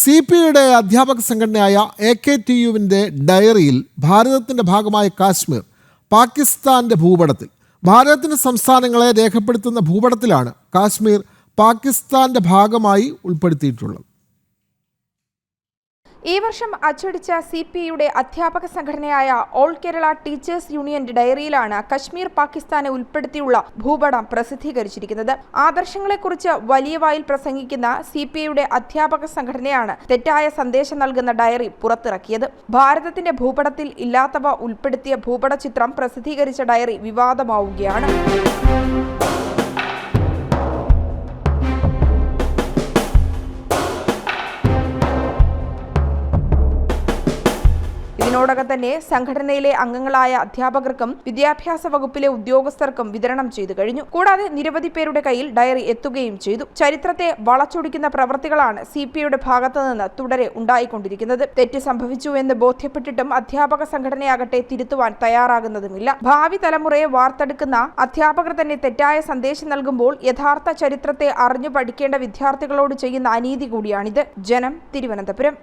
C P ഐയുടെ അധ്യാപക സംഘടനയായ എ കെ ടി യുവിന്റെ ഡയറിയിൽ ഭാരതത്തിന്റെ ഭാഗമായ കാശ്മീർ പാകിസ്ഥാന്റെ ഭൂപടത്തിൽ ഭാരതത്തിന്റെ സംസ്ഥാനങ്ങളെ രേഖപ്പെടുത്തുന്ന ഭൂപടത്തിലാണ് കാശ്മീർ പാകിസ്ഥാന്റെ ഭാഗമായി ഉൾപ്പെടുത്തിയിട്ടുള്ളത്. ഈ വർഷം അച്ചടിച്ച സി പി ഐയുടെ അധ്യാപക സംഘടനയായ ഓൾ കേരള ടീച്ചേഴ്സ് യൂണിയന്റെ ഡയറിയിലാണ് കശ്മീർ പാകിസ്ഥാനെ ഉൾപ്പെടുത്തിയുള്ള ഭൂപടം പ്രസിദ്ധീകരിച്ചിരിക്കുന്നത്. ആദർശങ്ങളെക്കുറിച്ച് വലിയ വായിൽ പ്രസംഗിക്കുന്ന സി പി ഐയുടെ അധ്യാപക സംഘടനയാണ് തെറ്റായ സന്ദേശം നൽകുന്ന ഡയറി പുറത്തിറക്കിയത്. ഭാരതത്തിന്റെ ഭൂപടത്തിൽ ഇല്ലാത്തവ ഉൾപ്പെടുത്തിയ ഭൂപട ചിത്രം പ്രസിദ്ധീകരിച്ച ഡയറി വിവാദമാവുകയാണ്. ഇതിനോടകം തന്നെ സംഘടനയിലെ അംഗങ്ങളായ അധ്യാപകർക്കും വിദ്യാഭ്യാസ വകുപ്പിലെ ഉദ്യോഗസ്ഥർക്കും വിതരണം ചെയ്തു കഴിഞ്ഞു. കൂടാതെ നിരവധി പേരുടെ കയ്യിൽ ഡയറി എത്തുകയും ചെയ്തു. ചരിത്രത്തെ വളച്ചൊടിക്കുന്ന പ്രവൃത്തികളാണ് സി പി ഐയുടെ ഭാഗത്തുനിന്ന് തുടരെ ഉണ്ടായിക്കൊണ്ടിരിക്കുന്നത്. തെറ്റ് സംഭവിച്ചു എന്ന് ബോധ്യപ്പെട്ടിട്ടും അധ്യാപക സംഘടനയാകട്ടെ തിരുത്തുവാൻ തയ്യാറാകുന്നതുമില്ല. ഭാവി തലമുറയെ വാർത്തെടുക്കുന്ന അധ്യാപകർ തന്നെ തെറ്റായ സന്ദേശം നൽകുമ്പോൾ യഥാർത്ഥ ചരിത്രത്തെ അറിഞ്ഞു പഠിക്കേണ്ട വിദ്യാർത്ഥികളോട് ചെയ്യുന്ന അനീതി കൂടിയാണിത്. ജനം തിരുവനന്തപുരം.